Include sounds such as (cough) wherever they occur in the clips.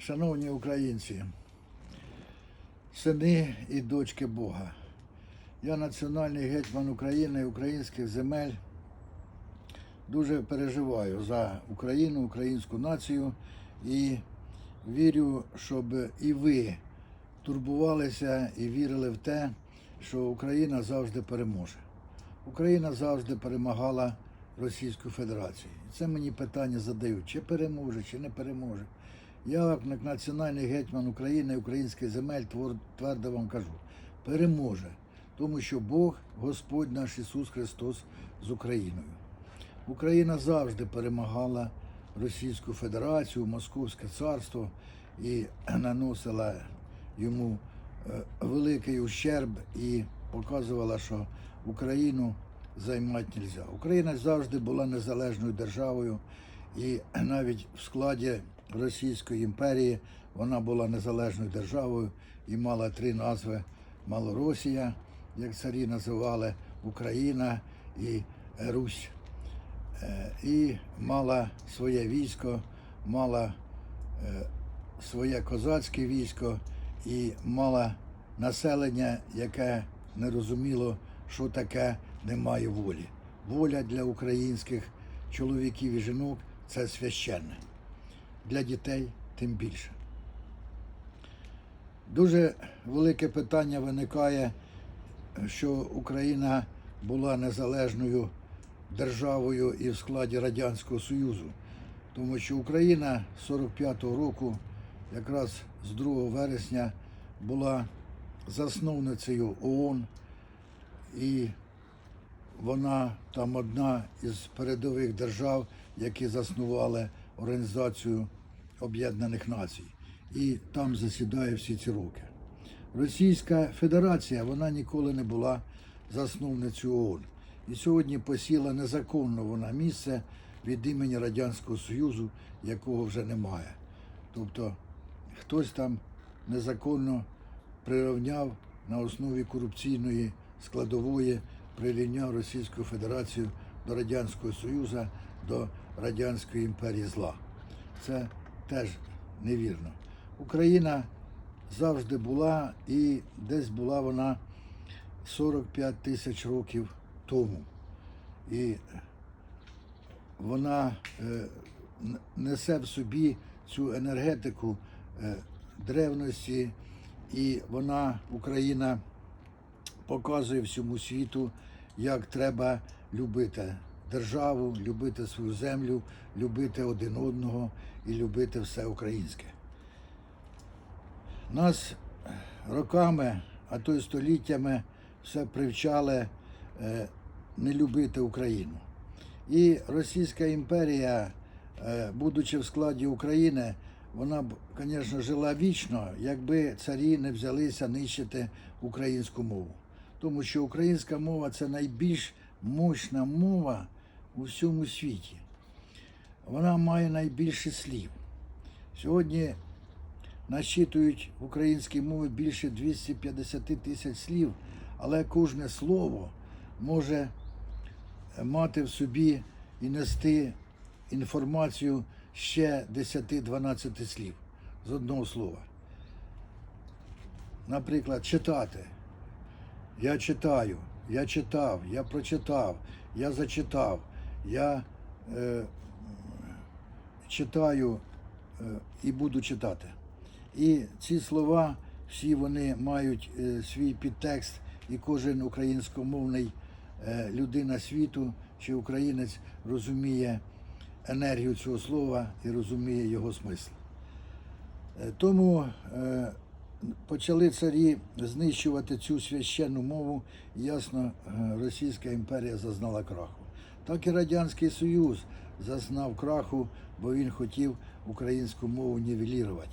Шановні українці, сини і дочки Бога, я національний гетьман України, українських земель. Дуже переживаю за Україну, українську націю і вірю, щоб і ви турбувалися і вірили в те, що Україна завжди переможе. Україна завжди перемагала Російську Федерацію. Це мені питання задають, чи переможе, чи не переможе. Я, як національний гетьман України, українських земель, твердо вам кажу, переможе, тому що Бог, Господь наш Ісус Христос з Україною. Україна завжди перемагала Російську Федерацію, Московське царство і (clears throat) наносила йому е, великий ущерб і показувала, що Україну займати не можна. Україна завжди була незалежною державою, і (clears throat) навіть в складі Російської імперії вона була незалежною державою і мала три назви: Малоросія, як царі називали, Україна і Русь. Е, і мала своє військо, мала е, своє козацьке військо і мала населення, яке не розуміло, що таке немає волі. Воля для українських чоловіків і жінок це священне. Для дітей тим більше. Дуже велике питання виникає, що Україна була незалежною державою і в складі Радянського Союзу. Тому що Україна з 45-го року, якраз з 2 вересня, була засновницею ООН, і вона там одна із передових держав, які заснували Організацію Об'єднаних Націй. І там засідає всі ці роки. Російська Федерація вона ніколи не була засновницею ООН. І сьогодні посіла незаконно вона місце від імені Радянського Союзу, якого вже немає. Тобто хтось там незаконно прирівняв на основі корупційної складової, прирівняв Російську Федерацію до Радянського Союзу, до Радянської імперії зла. Це теж невірно. Україна завжди була і десь була вона 45 тисяч років тому. І вона е, несе в собі цю енергетику е, древності, і вона, Україна, показує всьому світу, як треба любити державу, любити свою землю, любити один одного і любити все українське. Нас роками, а то й століттями все привчали е, не любити Україну. І Російська імперія, е, будучи в складі України, вона б, звісно, жила вічно, якби царі не взялися нищити українську мову. Тому що українська мова це найбільш мощна мова у всьому світі. Вона має найбільше слів. Сьогодні насчитують в українській мові більше 250 тисяч слів, але кожне слово може мати в собі і нести інформацію ще 10-12 слів з одного слова. Наприклад, читати. Я читаю, я читав, я прочитав, я зачитав, я е, читаю е, і буду читати. І ці слова всі вони мають е, свій підтекст, і кожен українськомовний е, людина світу чи українець розуміє енергію цього слова і розуміє його смисл. Е, Тому е, почали царі знищувати цю священну мову, і ясно, е, Російська імперія зазнала краху. Так і Радянський Союз зазнав краху, бо він хотів українську мову нівелірувати.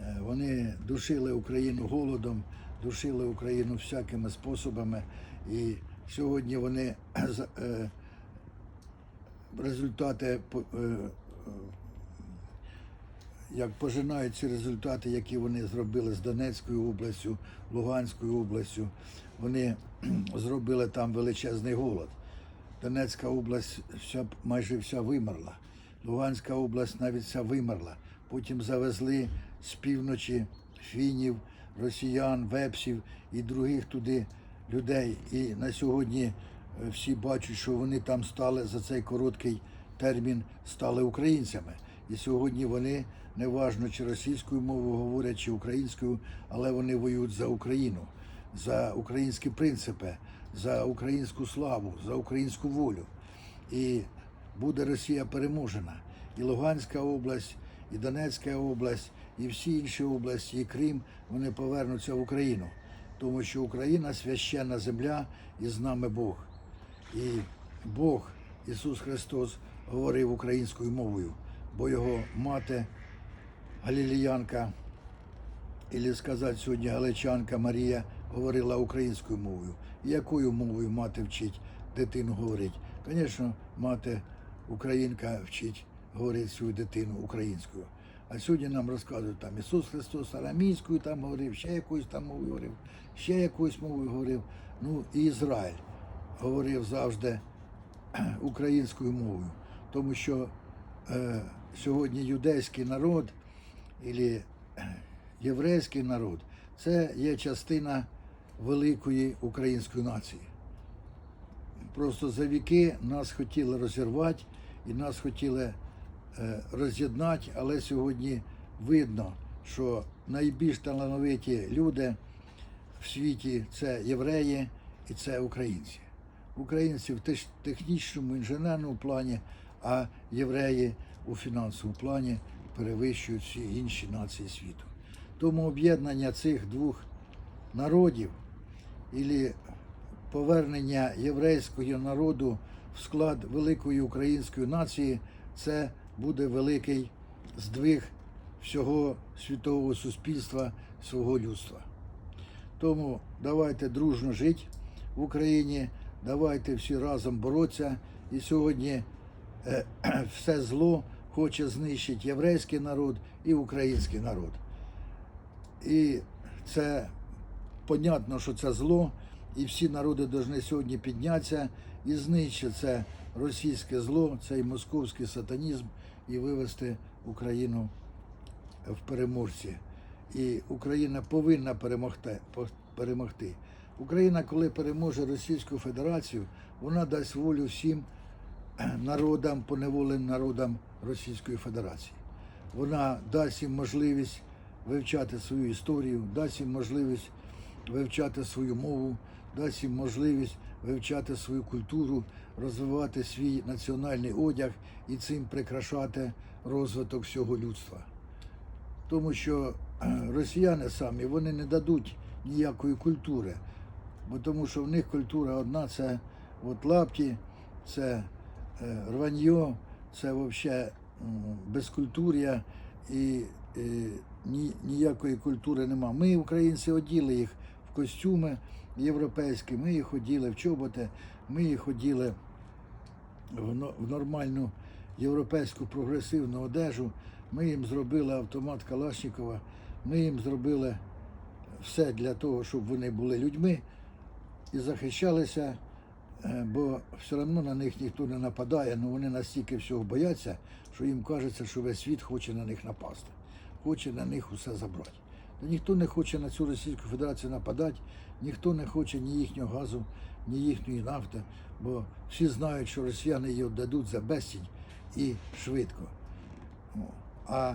Е, Вони душили Україну голодом, душили Україну всякими способами, і сьогодні вони (clears throat) е, результати е, як пожинають ці результати, які вони зробили з Донецькою областю, Луганською областю, вони (clears throat) зробили там величезний голод. Донецька область вся, майже вся вимерла. Луганська область навіть вся вимерла. потім завезли з півночі фінів, росіян, вепсів і других туди людей. І на сьогодні е, всі бачать, що вони там стали за цей короткий термін стали українцями. І сьогодні вони неважно чи російською мовою говорять, чи українською, але вони воюють за Україну, за українські принципи, за українську славу, за українську волю. І буде Росія переможена. І Луганська область, і Донецька область, і всі інші області, і Крим, вони повернуться в Україну. Тому що Україна священна земля і з нами Бог. І Бог, Ісус Христос, говорив українською мовою, бо його мати Галіліянка, і сказати сьогодні Галичанка Марія говорила українською мовою. Якою мовою мати вчить дитину говорити? Звісно, мати українка вчить говорити свою дитину українською. А сьогодні нам розказують там Ісус Христос арамійською там говорив, ще якоюсь там мовою говорив, ще якоюсь мовою говорив. Ну і Ізраїль говорив завжди (clears throat) українською мовою, тому що е, сьогодні юдейський народ і єврейський народ це є частина великої української нації. Просто за віки нас хотіли розірвати і нас хотіли е, роз'єднати, але сьогодні видно, що найбільш талановиті люди в світі це євреї і це українці. Українці в технічному, інженерному плані, а євреї у фінансовому плані перевищують всі інші нації світу. Тому об'єднання цих двох народів і повернення єврейського народу в склад великої української нації це буде великий здвиг всього світового суспільства, свого людства. Тому давайте дружно жити в Україні, давайте всі разом боротися. І сьогодні е, (clears throat) все зло хоче знищити єврейський народ і український народ. І це понятно, що це зло, і всі народи повинні сьогодні піднятися і знищити це російське зло, цей московський сатанізм і вивести Україну в переможці. І Україна повинна перемогти. перемогти. Україна, коли переможе Російську Федерацію, вона дасть волю всім народам, поневоленим народам Російської Федерації. Вона дасть їм можливість вивчати свою історію, дасть їм можливість вивчати свою мову, дасть їм можливість вивчати свою культуру, розвивати свій національний одяг і цим прикрашати розвиток всього людства. Тому що росіяни самі вони не дадуть ніякої культури, бо тому що в них культура одна це от лапті, це е, рваньо, це взагалі безкультур'я і ні, ніякої культури нема. Ми, українці, оділи їх костюми європейські, ми їх оділи в чоботи, ми їх оділи в, нормальну європейську прогресивну одежу. Ми їм зробили автомат Калашникова, ми їм зробили все для того, щоб вони були людьми і захищалися, е, бо все одно на них ніхто не нападає, але вони настільки всього бояться, що їм кажеться, що весь світ хоче на них напасти, хоче на них усе забрати. Ніхто не хоче на цю Російську Федерацію нападати, ніхто не хоче ні їхнього газу, ні їхньої нафти, бо всі знають, що росіяни її віддадуть за безцінь і швидко. А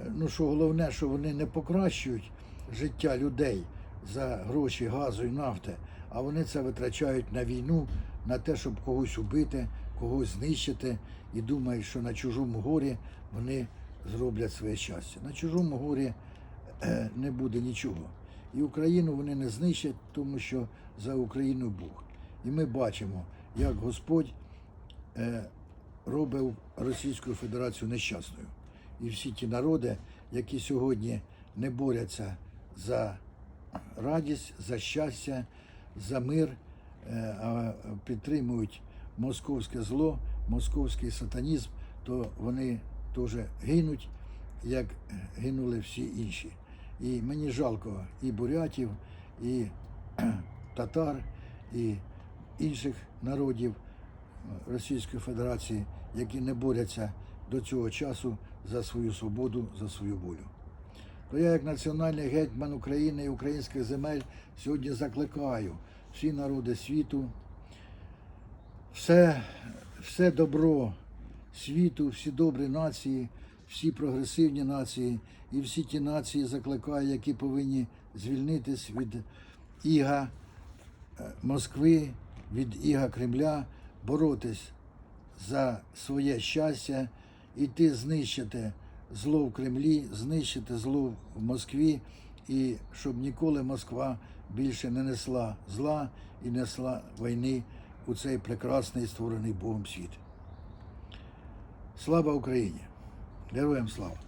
е, ну що головне, що вони не покращують життя людей за гроші газу і нафти, а вони це витрачають на війну, на те, щоб когось убити, когось знищити, і думають, що на чужому горі вони зроблять своє щастя. На чужому горі не буде нічого. І Україну вони не знищать, тому що за Україну Бог. І ми бачимо, як Господь е, робив Російську Федерацію нещасною. І всі ті народи, які сьогодні не борються за радість, за щастя, за мир, е, а підтримують московське зло, московський сатанізм, то вони теж гинуть, як гинули всі інші. І мені жалко і бурятів, і (clears throat) татар, і інших народів Російської Федерації, які не борються до цього часу за свою свободу, за свою волю. То я, як національний гетьман України і українських земель, сьогодні закликаю всі народи світу, все, все добро світу, всі добрі нації, всі прогресивні нації і всі ті нації закликаю, які повинні звільнитись від іга е, Москви, від іга Кремля, боротись за своє щастя, іти знищити зло в Кремлі, знищити зло в Москві, і щоб ніколи Москва більше не несла зла і несла війни у цей прекрасний створений Богом світ. Слава Україні! Героям слава!